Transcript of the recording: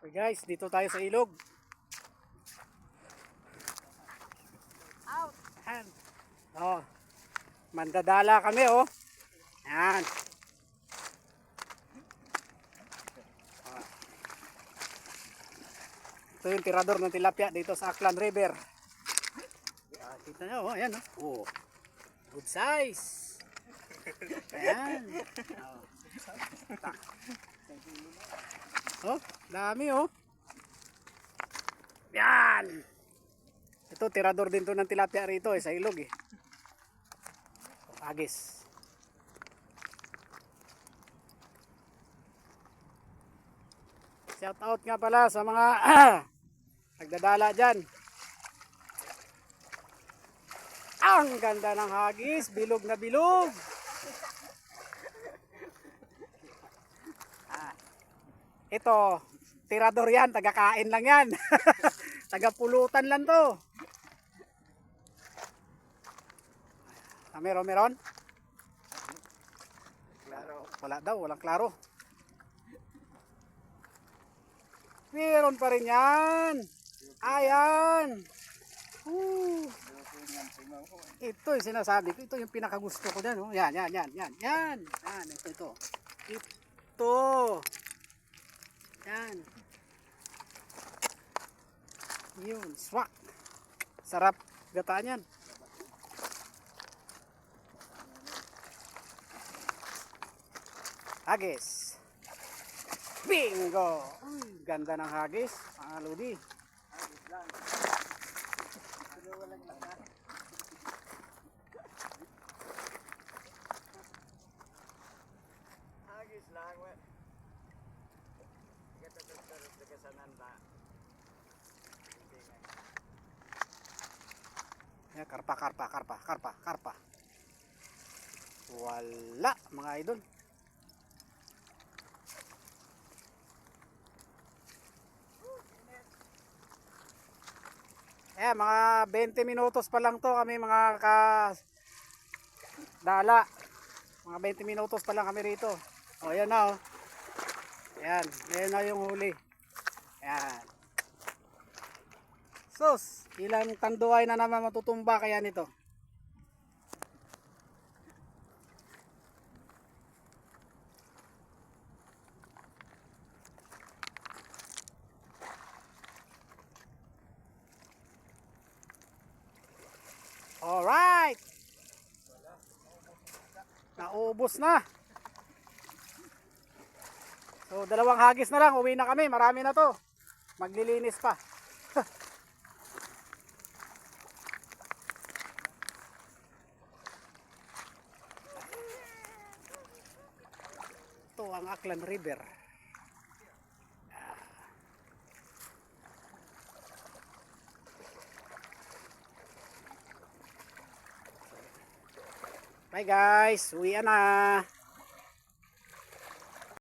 Okay guys, dito tayo sa ilog. Out. Yan. Oh. Mandadala kami oh. Yan. Oh. Ito yung tirador ng tilapia dito sa Aklan River. Ah, kita nyo, oh, ayan oh. oh. Good size. Ayan. Oh. Oh, dami oh. Yan. Ito, tirador din to ng tilapia rito eh, sa ilog eh. Agis. Shout out nga pala sa mga nagdadala dyan. Ang ganda ng hagis, bilog na bilog. Ah, ito, tirador yan, tagakain lang yan. Tagapulutan lang to. Ah, meron, meron? Klaro. Wala daw, walang klaro. Meron pa rin yan. Ayan. Woo. Ito yung sinasabi ko. Ito yung pinakagusto ko dyan. Oh. Yan, yan, yan, yan, yan. Yan, ito, ito. Ito. Yan. Yun, swak. Sarap gataan yan. Hagis. Bingo! Ganda ng hagis, mga lodi. Agis lang, Kita terus kesanan ba. Yan, karpa, karpa, karpa, karpa, karpa. Wala, mga idol. Eh, mga 20 minutos pa lang to kami mga ka dala. Mga 20 minutos pa lang kami rito. O, yan na oh. Yan, na yung huli. Yan. Sus, ilang tanduay na naman matutumba kaya nito. Alright. Naubos na. So, dalawang hagis na lang. Uwi na kami. Marami na to. Maglilinis pa. Ito ang Aklan River. Bye guys, uwi na.